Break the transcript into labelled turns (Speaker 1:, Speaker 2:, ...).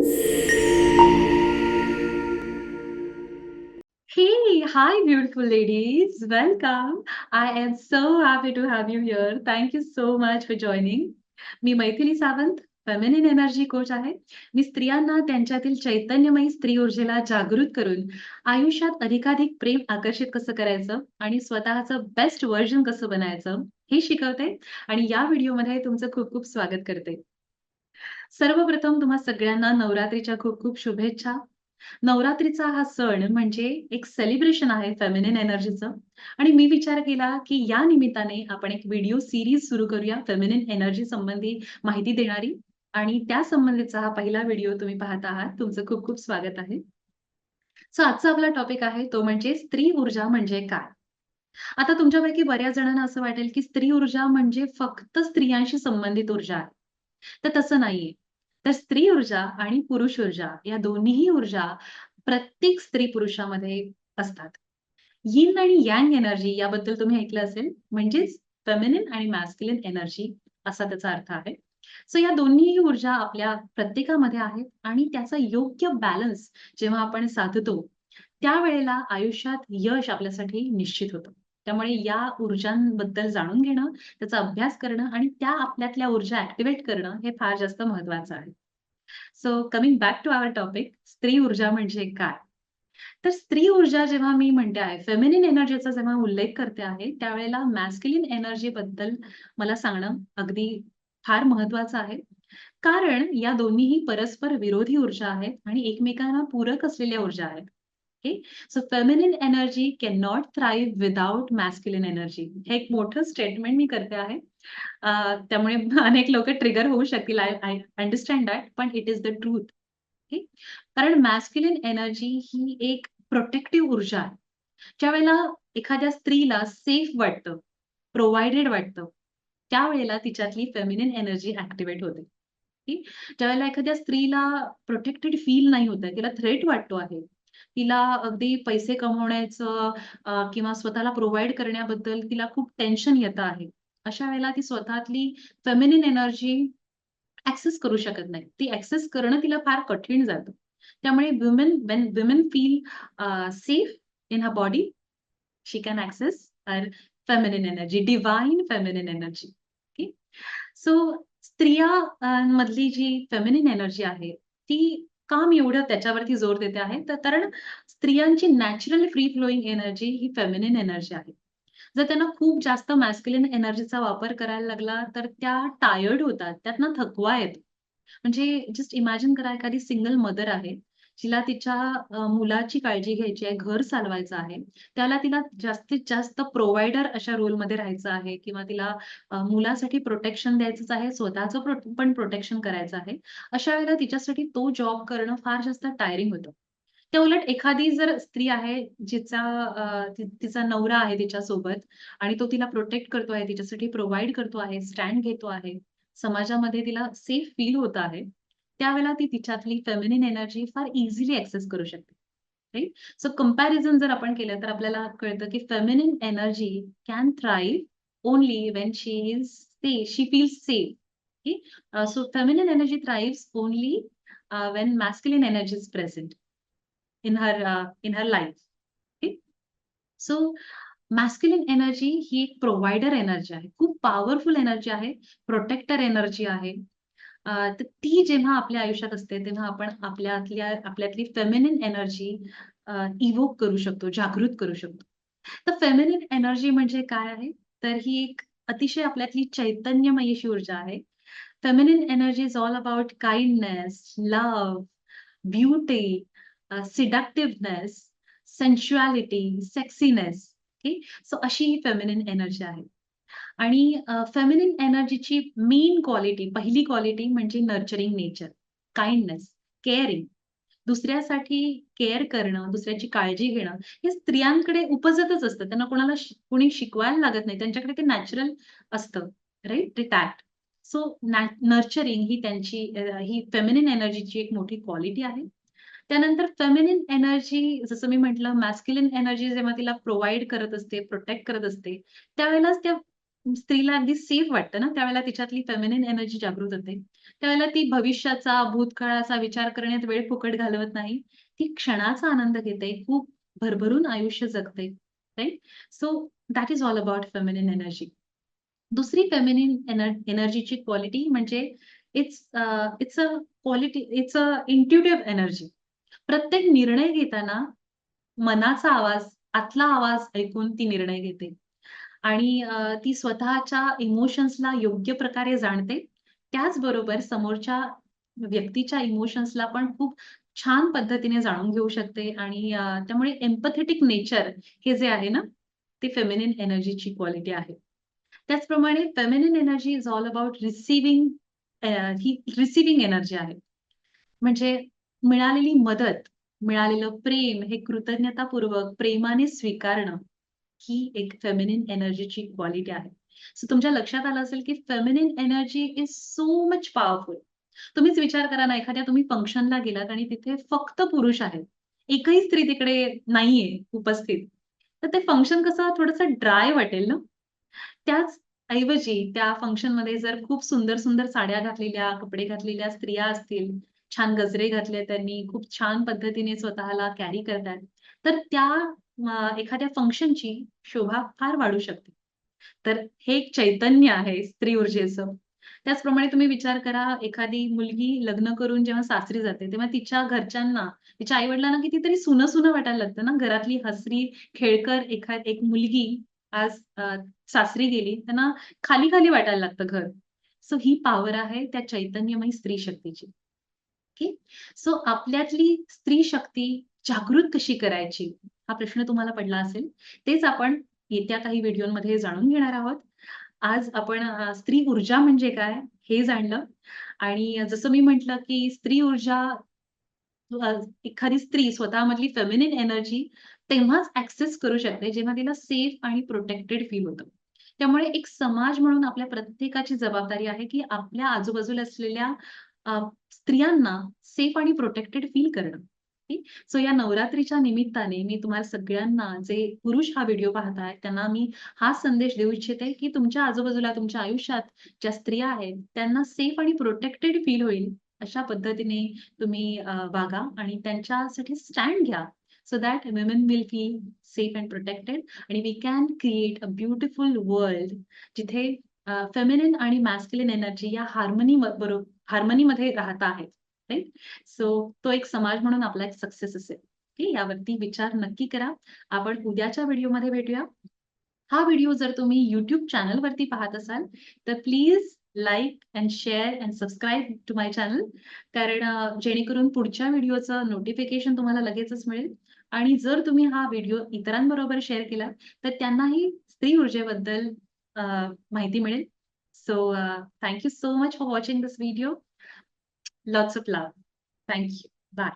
Speaker 1: Hey, hi, beautiful ladies. Welcome. I am so happy to have you here. Thank you so much for joining. Me Maithili Sawant, feminine energy coach आहे. मी स्त्रियांना त्यांच्यातील चैतन्यमयी स्त्री ऊर्जेला जागृत करून आयुष्यात अधिकाधिक प्रेम आकर्षित कसं करायचं आणि स्वतःचं बेस्ट व्हर्जन कसं बनायचं हे शिकवते आणि या व्हिडिओमध्ये तुमचं खूप खूप स्वागत करते. सर्वप्रथम तुम्हा सगळ्यांना नवरात्रीच्या खूप खूप शुभेच्छा. नवरात्रीचा हा सण म्हणजे एक सेलिब्रेशन आहे फेमिनिन एनर्जीचं आणि मी विचार केला, की या निमित्ताने आपण एक व्हिडिओ सिरीज सुरू करूया फेमिनिन एनर्जी संबंधी माहिती देणारी आणि त्या संबंधीचा हा पहिला व्हिडिओ तुम्ही पाहत आहात. तुमचं खूप खूप स्वागत आहे. सो आजचा आपला टॉपिक आहे तो म्हणजे स्त्री ऊर्जा म्हणजे काय? आता तुमच्यापैकी बऱ्याच जणांना असं वाटेल, की स्त्री ऊर्जा म्हणजे फक्त स्त्रियांशी संबंधित ऊर्जा आहे. तर तसं नाहीये. तर स्त्री ऊर्जा आणि पुरुष ऊर्जा या दोन्हीही ऊर्जा प्रत्येक स्त्री-पुरुषामध्ये असतात. यिन आणि यांग एनर्जी याबद्दल तुम्ही ऐकलं असेल. म्हणजेच फेमिनिन आणि मॅस्क्युलिन एनर्जी असा त्याचा अर्थ आहे. सो या दोन्हीही ऊर्जा आपल्या प्रत्येकामध्ये आहेत आणि त्याचा योग्य बॅलन्स जेव्हा आपण साधतो, त्यावेळेला आयुष्यात यश आपल्यासाठी निश्चित होतं. त्यामुळे या ऊर्जांबद्दल जाणून घेणं, त्याचा अभ्यास करणं आणि त्या आपल्यातल्या ऊर्जा ऍक्टिव्हेट करणं हे फार जास्त महत्वाचं आहे. So coming back to our topic स्त्री ऊर्जा म्हणजे काय? तर स्त्री ऊर्जा जेव्हा मी म्हणते आहे, फेमिनिन एनर्जीचा जेव्हा उल्लेख करते आहे, त्यावेळेला मॅस्क्युलिन एनर्जीबद्दल मला सांगणं अगदी फार महत्वाचं आहे. कारण या दोन्हीही परस्पर विरोधी ऊर्जा आहेत आणि एकमेकांना पूरक असलेल्या ऊर्जा आहेत. Okay. So feminine energy can not thrive without masculine energy. हे एक मोठं स्टेटमेंट मी करते आहे. त्यामुळे अनेक लोक ट्रिगर होऊ शकतील. आय आय अंडरस्टँड दॅट पण it is the truth okay. कारण मॅस्क्युलिन एनर्जी ही एक प्रोटेक्टिव्ह ऊर्जा आहे. ज्यावेळेला एखाद्या स्त्रीला सेफ वाटतं, प्रोव्हाइडेड वाटतं, त्यावेळेला तिच्यातली फेमिनिन एनर्जी ऍक्टिवेट होते. ओके. ज्यावेळेला एखाद्या स्त्रीला प्रोटेक्टेड फील नाही होत तिला थ्रेट वाटतो आहे. तिला अगदी पैसे कमवण्याचं किंवा स्वतःला प्रोव्हाइड करण्याबद्दल तिला खूप टेन्शन येतं आहे. अशा वेळेला ती स्वतःतली फेमिनिन एनर्जी ऍक्सेस करू शकत नाही. ती ॲक्सेस करणं तिला फार कठीण जातं. त्यामुळे women when women feel safe in her body, she can access her feminine energy, divine feminine energy. Okay. So स्त्रिया मधली जी फेमिनिन एनर्जी आहे, ती का मी एवढं त्याच्यावरती जोर देते आहे? तर कारण स्त्रियांची नॅचरल फ्री फ्लोइंग एनर्जी ही फेमिनिन एनर्जी आहे. जर त्यांना खूप जास्त मॅस्क्युलिन एनर्जीचा वापर करायला लागला, तर त्या टायर्ड होतात. त्यातनं थकवा येतो. म्हणजे जस्ट इमॅजिन करा एखादी सिंगल मदर आहे. जिला तिच्या मुलाची काळजी घ्यायची आहे, घर चालवायचं आहे. त्याला तिला जास्तीत जास्त प्रोव्हायडर अशा रोलमध्ये राहायचं आहे किंवा तिला मुलासाठी प्रोटेक्शन द्यायचंच आहे, स्वतःचं प्रो पण प्रोटेक्शन करायचं आहे. अशा वेळेला तिच्यासाठी तो जॉब करणं फार जास्त टायरिंग होतं. त्या उलट एखादी जर स्त्री आहे जिचा तिचा नवरा आहे तिच्यासोबत आणि तो तिला प्रोटेक्ट करतो आहे, तिच्यासाठी प्रोव्हाइड करतो आहे, स्टँड घेतो आहे, समाजामध्ये तिला सेफ फील होत आहे. त्यावेळेला ती तिच्यातली फेमिनिन एनर्जी फार इझिली ॲक्सेस करू शकते. राइट? सो कंपॅरिझन जर आपण केलं तर आपल्याला कळतं की feminine energy can thrive only when she is say she feel safe. Okay. So feminine energy thrives only when masculine energy is present in her in her. Okay. So masculine energy ही एक provider energy आहे. खूप powerful energy आहे, protector energy आहे. तर ती जेव्हा आपल्या आयुष्यात असते, तेव्हा आपण आपल्यातल्या आपल्यातली फेमिनिन एनर्जी इवोक करू शकतो, जागृत करू शकतो. तर फेमिनिन एनर्जी म्हणजे काय आहे? तर ही एक अतिशय आपल्यातली चैतन्यमयी अशी ऊर्जा आहे. Feminine energy is all about kindness, love beauty, seductiveness, sensuality sexiness. Okay. So अशी ही फेमिनिन एनर्जी आहे. आणि फेमिनिन एनर्जीची मेन क्वालिटी, पहिली क्वालिटी म्हणजे नर्चरिंग नेचर, काइंडनेस, केअरिंग. दुसऱ्यासाठी केअर करणं, दुसऱ्याची काळजी घेणं, हे स्त्रियांकडे उपजतच असतं. त्यांना कोणाला कुणी कोणी शिकवायला लागत नाही. त्यांच्याकडे ते नॅचरल असतं. राईट ते टॅक्ट. सो नर्चरिंग ही त्यांची ही फेमिनिन एनर्जीची एक मोठी क्वालिटी आहे. त्यानंतर फेमिनिन एनर्जी जसं मी म्हटलं मॅस्क्युलिन एनर्जी जेव्हा तिला प्रोव्हाइड करत असते, प्रोटेक्ट करत असते, त्यावेळेलाच त्या स्त्रीला अगदी सेफ वाटतं ना, त्यावेळेला तिच्यातली फेमिनिन एनर्जी जागृत होते. त्यावेळेला ती भविष्याचा, भूतकाळाचा विचार करण्यात वेळ फुकट घालवत नाही. ती क्षणाचा आनंद घेते. खूप भरभरून आयुष्य जगते. Right so that is all about feminine energy. दुसरी फेमिनिन एनर्जीची क्वालिटी म्हणजे it's it's a quality it's a intuitive energy. प्रत्येक निर्णय घेताना मनाचा आवाज, आतला आवाज ऐकून ती निर्णय घेते. आणि ती स्वतःच्या इमोशन्सला योग्य प्रकारे जाणते. त्याचबरोबर समोरच्या व्यक्तीच्या इमोशन्सला पण खूप छान पद्धतीने जाणून घेऊ शकते आणि त्यामुळे एम्पथेटिक नेचर हे जे आहे ना, ते फेमिनिन एनर्जीची क्वालिटी आहे. त्याचप्रमाणे feminine energy is all about receiving he receiving energy आहे. म्हणजे मिळालेली मदत, मिळालेलं प्रेम हे कृतज्ञतापूर्वक प्रेमाने स्वीकारणं, ही एक फेमिनिन एनर्जीची क्वालिटी आहे. सो तुमच्या लक्षात आलं असेल, की feminine energy is so much powerful. तुम्हीच विचार करा ना, एखाद्या तुम्ही फंक्शनला गेलात आणि तिथे फक्त पुरुष आहेत. एकही स्त्री तिकडे नाहीये उपस्थित. तर ते फंक्शन कसं थोडंसं ड्राय वाटेल ना? त्याच ऐवजी त्या फंक्शनमध्ये जर खूप सुंदर-सुंदर साड्या घातलेल्या, कपडे घातलेल्या स्त्रिया असतील, छान गजरे घातले त्यांनी, खूप छान पद्धतीने स्वतःला कॅरी करतात तर त्या एखाद्या फंक्शनची शोभा फार वाढू शकते. तर हे एक चैतन्य आहे स्त्री ऊर्जेचं. त्याचप्रमाणे तुम्ही विचार करा, एखादी मुलगी लग्न करून जेव्हा सासरी जाते, तेव्हा तिच्या घरच्यांना, तिच्या आई-वडिलांना कितीतरी सुनं-सुनं वाटायला लागतं ना. घरातली हसरी, खेळकर एखाद एक मुलगी आज सासरी गेली, त्यांना खाली-खाली वाटायला लागतं घर. सो ही पॉवर आहे त्या चैतन्यमयी स्त्री शक्तीची. ओके. सो आपल्यातली स्त्री शक्ती जागृत कशी करायची? हा प्रश्न तुम्हाला पडला असेल. तेच आपण येत्या काही व्हिडिओमध्ये जाणून घेणार आहोत. आज आपण स्त्री ऊर्जा म्हणजे काय हे जाणलं आणि जसं मी म्हटलं, की स्त्री ऊर्जा एखादी स्त्री स्वतःमधली फेमिनिन एनर्जी तेव्हाच ऍक्सेस करू शकते, जेव्हा तिला सेफ आणि प्रोटेक्टेड फील होतं. त्यामुळे एक समाज म्हणून आपल्या प्रत्येकाची जबाबदारी आहे, की आपल्या आजूबाजूला असलेल्या स्त्रियांना सेफ आणि प्रोटेक्टेड फील करणं. सो या नवरात्रीच्या निमित्ताने मी तुम्हाला सगळ्यांना जे पुरुष हा व्हिडिओ पाहताय, त्यांना मी हा संदेश देऊ इच्छिते, की तुमच्या आजूबाजूला तुमच्या आयुष्यात ज्या स्त्रिया आहेत, त्यांना सेफ आणि प्रोटेक्टेड फील होईल अशा पद्धतीने तुम्ही वागा आणि त्यांच्यासाठी स्टँड घ्या. So that women will feel safe and protected आणि we can create a beautiful world जिथे फेमिनिन आणि मॅस्क्युलिन एनर्जी या हार्मनी बरोबर हार्मनीमध्ये राहत आहेत. राईट सो तो एक समाज म्हणून आपला एक सक्सेस असेल. ओके. यावरती विचार नक्की करा. आपण उद्याच्या व्हिडिओमध्ये भेटूया. हा व्हिडिओ जर तुम्ही YouTube चॅनलवरती पाहत असाल, तर please like and share and subscribe to my channel. कारण जेणेकरून पुढच्या व्हिडिओचं नोटिफिकेशन तुम्हाला लगेचच मिळेल आणि जर तुम्ही हा व्हिडिओ इतरांबरोबर शेअर केला, तर त्यांनाही स्त्री ऊर्जेबद्दल माहिती मिळेल. So thank you thank you so much for watching this video. Lots of love. Thank you. Bye.